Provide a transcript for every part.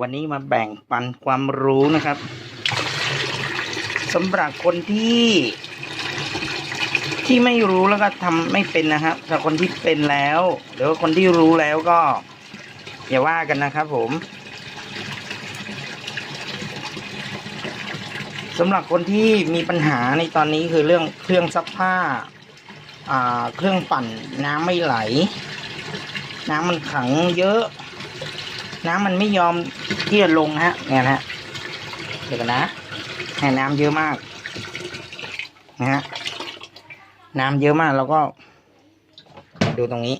วันนี้มาแบ่งปันความรู้นะครับสำหรับคนที่ที่ไม่รู้แล้วก็ทำไม่เป็นนะครับแต่คนที่เป็นแล้ว หรือว่าคนที่รู้แล้วก็ อย่าว่ากันนะครับ ผมสำหรับคนที่มีปัญหาในตอนนี้คือเรื่องเครื่องซักผ้าอ่าเครื่องปั่นน้ำไม่ไหล น้ำมันขังเยอะ น้ำมันไม่ยอมที่จะลงนะฮะเนี่ยนะฮะเดี๋ยวกันนะแห่น้ำเยอะมากนะฮะน้ำเยอะมากเราก็ ดูตรงนี้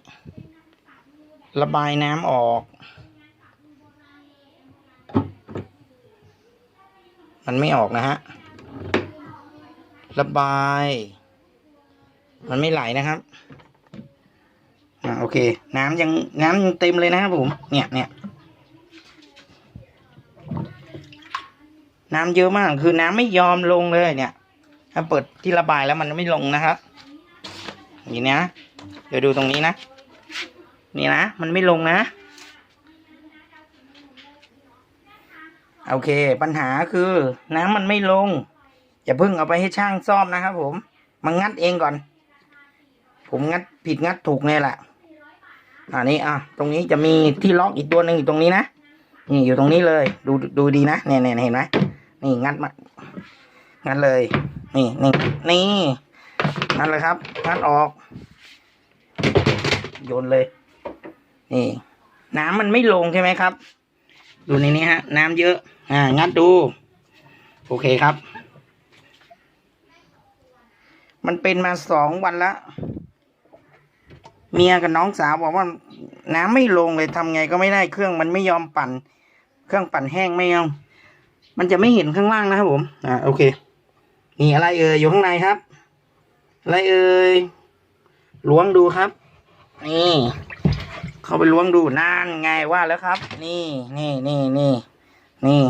ระบายน้ำออก มันไม่ออกนะฮะระบาย มันไม่ไหลนะครับอ่าโอเค น้ำยังน้ำยังเต็มเลยนะครับผม เนี่ยเนี่ย น้ำเยอะมากคือน้ำไม่ยอมลงเลยเนี่ย ถ้าเปิดที่ระบายแล้วมันไม่ลงนะครับนี่นะเดี๋ยวดูตรงนี้นะ นี่นะ มันไม่ลงนะ โอเค ปัญหาคือน้ำมันไม่ลง อย่าเพิ่งเอาไปให้ช่างซ่อมนะครับผมมางัดเองก่อน ผมงัดผิดงัดถูกเนี่ยแหละอันนี้อะ ตรงนี้จะมีที่ล็อกอีกตัวหนึ่งอยู่ตรงนี้นะ นี่อยู่ตรงนี้เลย ดูดูดีนะเนี่ยเนี่ยเห็นไหม นี่งัดมางัดเลย นี่นี่นี่งัดเลยครับงัดออก โยนเลย นี่ น้ำมันไม่ลงใช่ไหมครับ ดูในนี้ฮะ น้ำเยอะ อ่า งัดดู โอเคครับ มันเป็นมาสองวันละเมียกับน้องสาวบอกว่าน้ำไม่ลงเลยทำไงก็ไม่ได้เครื่องมันไม่ยอมปั่น เครื่องปั่นแห้งไม่ยอม มันจะไม่เห็นข้างล่างนะครับผม อ่าโอเค นี่อะไรเอ่ยอยู่ข้างในครับ อะไรเอ่ยล้วงดูครับ นี่ เข้าไปล้วงดูนั่นไงว่าแล้วครับ นี่นี่นี่นี่นี่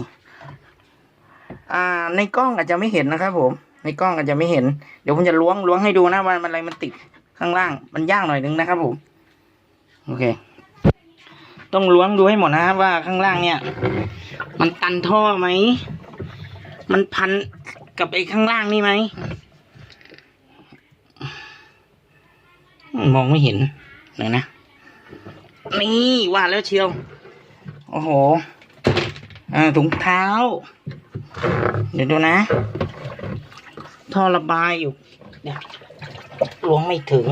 อ่า ในกล้องอาจจะไม่เห็นนะครับ ผม ในกล้องอาจจะไม่เห็น เดี๋ยวผมจะล้วงล้วงให้ดูนะว่ามันอะไรมันติดข้างล่าง มันยากหน่อยนึงนะครับผม โอเค ต้องล้วงดูให้หมดนะครับว่าข้างล่างเนี่ย มันตันท่อไหม มันพันกับไอ้ข้างล่างนี่ไหม มองไม่เห็นเลยวนะ นี่ว่าแล้วเชียว โอ้โหอ่าถุงเท้า เดี๋ยวดูนะ ท่อระบายอยู่ เนี่ยล้วงไม่ถึง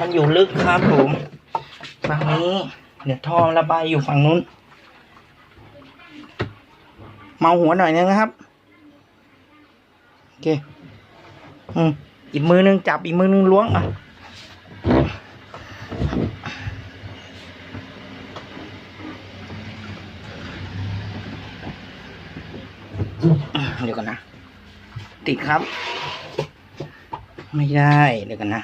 มันอยู่ลึกครับผมฝั่งนี้เดี๋ยวท่อระบายอยู่ฝั่งนู้น เมาหัวหน่อยนึงนะครับ โอเค อืมอีกมือนึงจับอีกมือนึงล้วงอะเดี๋ยวก่อนนะ ติดครับ ไม่ได้เดี๋ยวกันนะ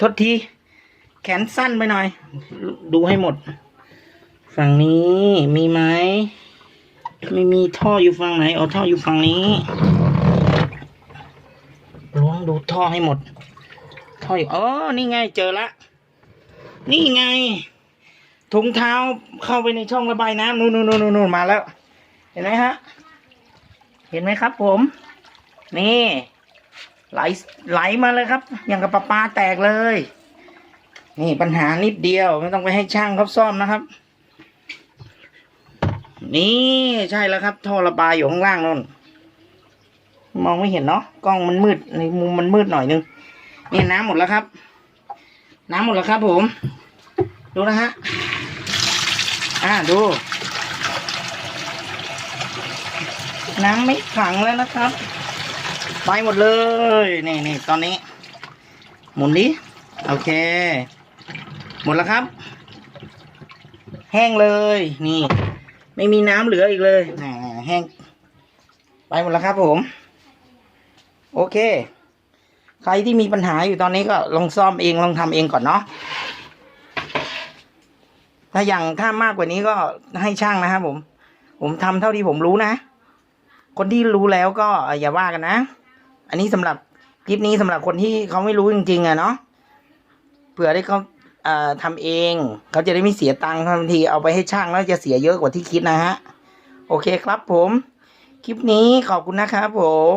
ทษที แขนสั้นไปหน่อย ดูให้หมด ฝั่งนี้มีไหม ไม่มีท่ออยู่ฝั่งไหน เอาท่ออยู่ฝั่งนี้ล้วงดูท่อให้หมด ท่ออยู่อ๋อนี่ไงเจอละ นี่ไงถุงเท้าเข้าไปในช่องระบายน้ำนู่นนู่นนู่นนู่นมาแล้ว เห็นไหมฮะ เห็นไหมครับผม นี่ ไหลไหลมาเลยครับ อย่างกับปลาปลาแตกเลย นี่ปัญหานิดเดียวไม่ต้องไปให้ช่างเขาซ่อมนะครับ นี่ใช่แล้วครับท่อระบายอยู่ข้างล่างนู่นมองไม่เห็นเนาะกล้องมันมืดในมุมมันมืดหน่อยนึงนี่น้ำหมดแล้วครับ น้ำหมดแล้วครับ ผม ดูนะฮะอ่าดูน้ำไม่ขังแล้วนะครับ ไปหมดเลย นี่นี่ตอนนี้ หมุนดิโอเค หมดแล้วครับ แห้งเลย นี่ ไม่มีน้ำเหลืออีกเลยแหมแห้ง ไปหมดแล้วครับผม โอเค ใครที่มีปัญหาอยู่ตอนนี้ก็ลองซ่อมเองลองทำเองก่อนเนาะถ้าอย่างถ้ามากกว่านี้ก็ให้ช่างนะครับผม ผมทำเท่าที่ผมรู้นะ คนที่รู้แล้วก็อย่าว่ากันนะ อันนี้สำหรับคลิปนี้สำหรับคนที่เขาไม่รู้จริง ๆอะเนาะเผื่อได้เขาเอ่อทำเอง เขาจะได้ไม่เสียตังค์ทันทีเอาไปให้ช่างแล้วจะเสียเยอะกว่าที่คิดนะฮะ โอเคครับผม คลิปนี้ขอบคุณนะครับผม